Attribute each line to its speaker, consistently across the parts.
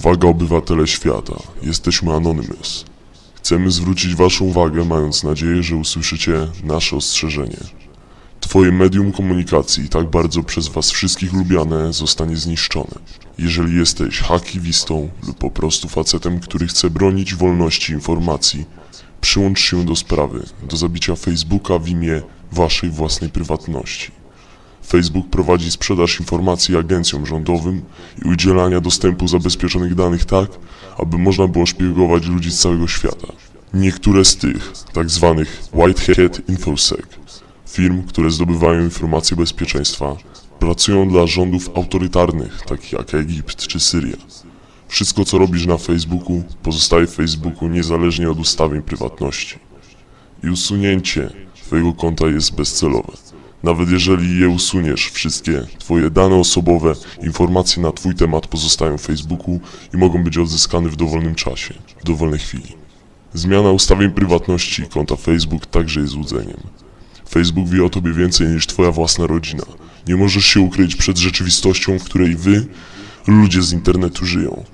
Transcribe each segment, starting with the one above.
Speaker 1: Uwaga obywatele świata, jesteśmy Anonymous. Chcemy zwrócić waszą uwagę, mając nadzieję, że usłyszycie nasze ostrzeżenie. Twoje medium komunikacji, tak bardzo przez was wszystkich lubiane, zostanie zniszczone. Jeżeli jesteś hakiwistą lub po prostu facetem, który chce bronić wolności informacji, przyłącz się do sprawy, do zabicia Facebooka w imię waszej własnej prywatności. Facebook prowadzi sprzedaż informacji agencjom rządowym i udzielania dostępu zabezpieczonych danych tak, aby można było szpiegować ludzi z całego świata. Niektóre z tych, tak zwanych Whitehead Infosec, firm, które zdobywają informacje bezpieczeństwa, pracują dla rządów autorytarnych, takich jak Egipt czy Syria. Wszystko, co robisz na Facebooku, pozostaje w Facebooku niezależnie od ustawień prywatności. I usunięcie Twojego konta jest bezcelowe. Nawet jeżeli je usuniesz, wszystkie Twoje dane osobowe, informacje na Twój temat pozostają w Facebooku i mogą być odzyskane w dowolnym czasie, w dowolnej chwili. Zmiana ustawień prywatności konta Facebook także jest złudzeniem. Facebook wie o Tobie więcej niż Twoja własna rodzina. Nie możesz się ukryć przed rzeczywistością, w której Wy, ludzie z internetu, żyją.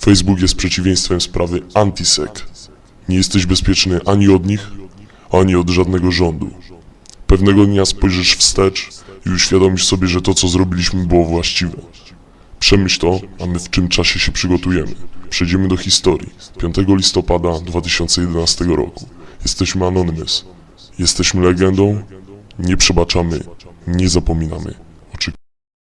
Speaker 1: Facebook jest przeciwieństwem sprawy antisec. Nie jesteś bezpieczny ani od nich, ani od żadnego rządu. Pewnego dnia spojrzysz wstecz i uświadomisz sobie, że to, co zrobiliśmy, było właściwe. Przemyśl to, a my w czym czasie się przygotujemy. Przejdziemy do historii. 5 listopada 2011 roku. Jesteśmy Anonymous. Jesteśmy legendą. Nie przebaczamy. Nie zapominamy.